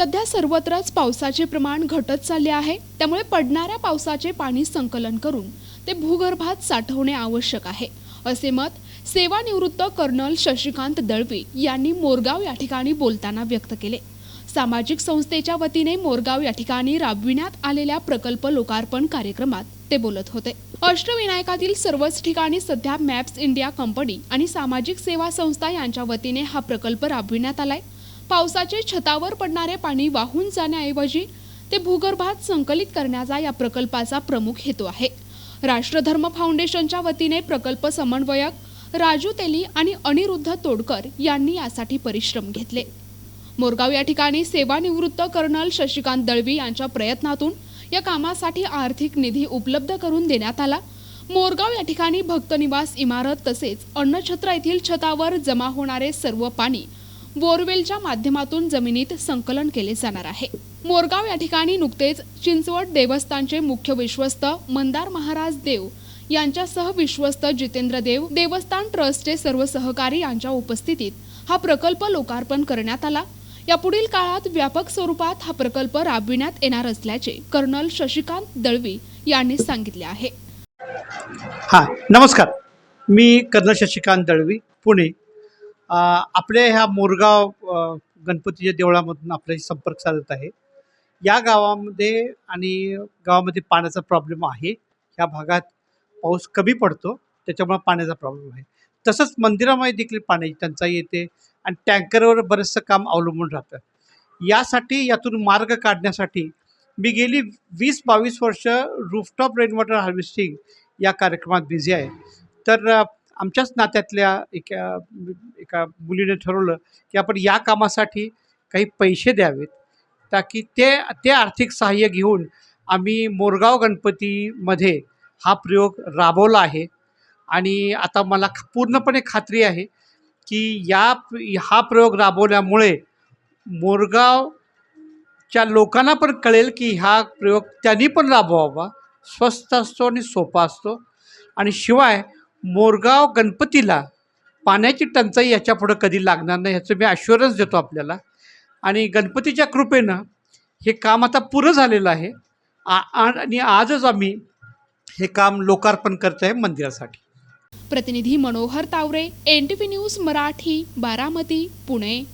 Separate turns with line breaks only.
सध्या सर्वत्रच पावसाचे प्रमाण घटत चालले आहे. त्यामुळे पडणाऱ्या पावसाचे पाणी संकलन करून ते भूगर्भात साठवणे आवश्यक आहे. असे मत सेवानिवृत्त कर्नल शशिकांत दळवी यांनी मोरगाव या ठिकाणी बोलताना व्यक्त केले. सामाजिक संस्थेच्या वतीने मोरगाव या ठिकाणी राबविण्यात आलेल्या प्रकल्प लोकार्पण कार्यक्रमात ते बोलत होते. अष्टविनायकातील सर्वच ठिकाणी सध्या मॅप्स इंडिया कंपनी आणि सामाजिक सेवा संस्था यांच्या वतीने हा प्रकल्प राबविण्यात आलाय. पावसाचे छतावर पडणारे पाणी वाहून जाण्याऐवजी ते भूगर्भात संकलित करण्याचा या प्रकल्पाचा प्रमुख हेतू आहे. राष्ट्रधर्म फाउंडेशनच्या वतीने प्रकल्प समन्वयक राजू तेली आणि अनिरुद्ध तोडकर यांनी यासाठी परिश्रम घेतले. मोरगाव या ठिकाणी सेवानिवृत्त कर्नल शशिकांत दळवी यांच्या प्रयत्नातून या कामासाठी आर्थिक निधी उपलब्ध करून देण्यात आला. मोरगाव या ठिकाणी भक्तनिवास इमारत तसेच अन्नछत्र येथील छतावर जमा होणारे सर्व पाणी बोरवेलच्या माध्यमातून जमिनीत संकलन केले जाणार आहे. मोरगाव या ठिकाणी नुकतेच चिंचवड देवस्थानचे मुख्य विश्वस्त मंदार महाराज देव यांच्यासह विश्वस्त जितेंद्र देव देवस्थान ट्रस्टचे सर्व सहकारी यांच्या उपस्थितीत हा प्रकल्प लोकार्पण करण्यात आला. यापुढील काळात व्यापक स्वरूपात हा प्रकल्प राबविण्यात येणार असल्याचे कर्नल शशिकांत दळवी यांनी सांगितले आहे.
हा नमस्कार. मी कर्नल शशिकांत दळवी पुणे. आपल्या ह्या मोरगाव गणपतीच्या देवळामधून आपल्याशी संपर्क साधत आहे. या गावामध्ये आणि गावामध्ये पाण्याचा प्रॉब्लेम आहे. ह्या भागात पाऊस कमी पडतो. त्याच्यामुळे पाण्याचा प्रॉब्लेम आहे. तसंच मंदिरामध्ये देखील पाण्याची टंचाई येते आणि टँकरवर बरंचसं काम अवलंबून राहतं. यासाठी यातून मार्ग काढण्यासाठी मी गेली वीस बावीस वर्ष रूफटॉप रेन वॉटर हार्वेस्टिंग या कार्यक्रमात बिझी आहे. तर आमच्याच नात्यातल्या एका एका मुलीने ठरवलं की आपण या कामासाठी काही पैसे द्यावेत ताकी ते ते आर्थिक सहाय्य घेऊन आम्ही मोरगाव गणपतीमध्ये हा प्रयोग राबवला आहे. आणि आता मला ख- पूर्णपणे खात्री आहे की या हा प्रयोग राबवल्यामुळे मोरगावच्या लोकांना पण कळेल की हा प्रयोग त्यांनी पण राबवावा. स्वस्त असतो आणि सोपा असतो. आणि शिवाय मोरगाव गणपतीला पाण्याची टंचाई याच्यापुढं कधी लागणार नाही ह्याचं मी ॲश्युरन्स देतो आपल्याला. आणि गणपतीच्या कृपेनं हे काम आता पुरं झालेलं आहे. आ- आणि आजच आम्ही हे काम लोकार्पण करतो आहे मंदिरासाठी.
प्रतिनिधी Manohar Taware N T V news Marathi Baramati Pune.